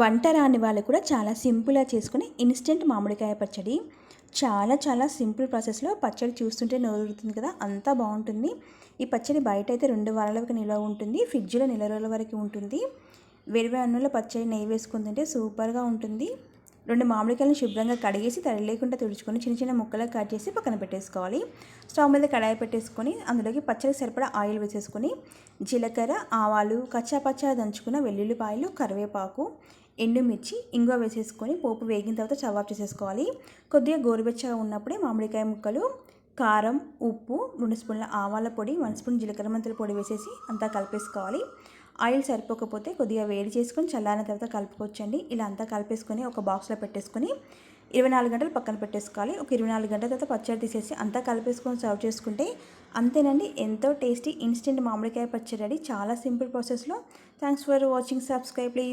వంట రాని వాళ్ళు కూడా చాలా సింపుల్గా చేసుకుని ఇన్స్టెంట్ మామిడికాయ పచ్చడి. చాలా చాలా సింపుల్ ప్రాసెస్లో పచ్చడి చూస్తుంటే నోరుతుంది కదా అంతా బాగుంటుంది. ఈ పచ్చడి బయట అయితే రెండు వారాల వరకు నిల్వ ఉంటుంది ఫ్రిడ్జ్లో నెల రోజుల వరకు ఉంటుంది. వేరు అన్నంలో పచ్చడి నెయ్యి వేసుకుని తింటే సూపర్గా ఉంటుంది. రెండు మామిడికాయలను శుభ్రంగా కడిగేసి తడి లేకుండా తుడుచుకొని చిన్న చిన్న ముక్కలు కట్ చేసి పక్కన పెట్టేసుకోవాలి. స్టవ్ మీద కడాయి పెట్టేసుకొని అందులోకి పచ్చడికి సరిపడా ఆయిల్ వేసేసుకొని జీలకర్ర ఆవాలు కచ్చాపచ్చా దంచుకున్న వెల్లుల్లిపాయలు కరివేపాకు ఎండుమిర్చి ఇంగువ వేసేసుకొని పోపు వేగిన తర్వాత చవాప్ చేసేసుకోవాలి. కొద్దిగా గోరువెచ్చగా ఉన్నప్పుడే మామిడికాయ ముక్కలు కారం ఉప్పు రెండు స్పూన్ల ఆవాల పొడి వన్ స్పూన్ జీలకర్ర మెంతుల పొడి వేసేసి అంతా కలిపేసుకోవాలి. ఆయిల్ సరిపోకపోతే కొద్దిగా వేడి చేసుకొని చల్లారిన తర్వాత కలుపుకోవచ్చండి. ఇలా అంతా కలిపేసుకొని ఒక బాక్స్లో పెట్టేసుకొని ఇరవై నాలుగు గంటలు పక్కన పెట్టేసుకోవాలి. ఒక ఇరవై నాలుగు గంటల తర్వాత పచ్చడి తీసేసి అంతా కలిపేసుకొని సర్వ్ చేసుకుంటే అంతేనండి ఎంతో టేస్టీ ఇన్స్టెంట్ మామిడికాయ పచ్చడి చాలా సింపుల్ ప్రాసెస్లో. Thanks for watching. Subscribe please.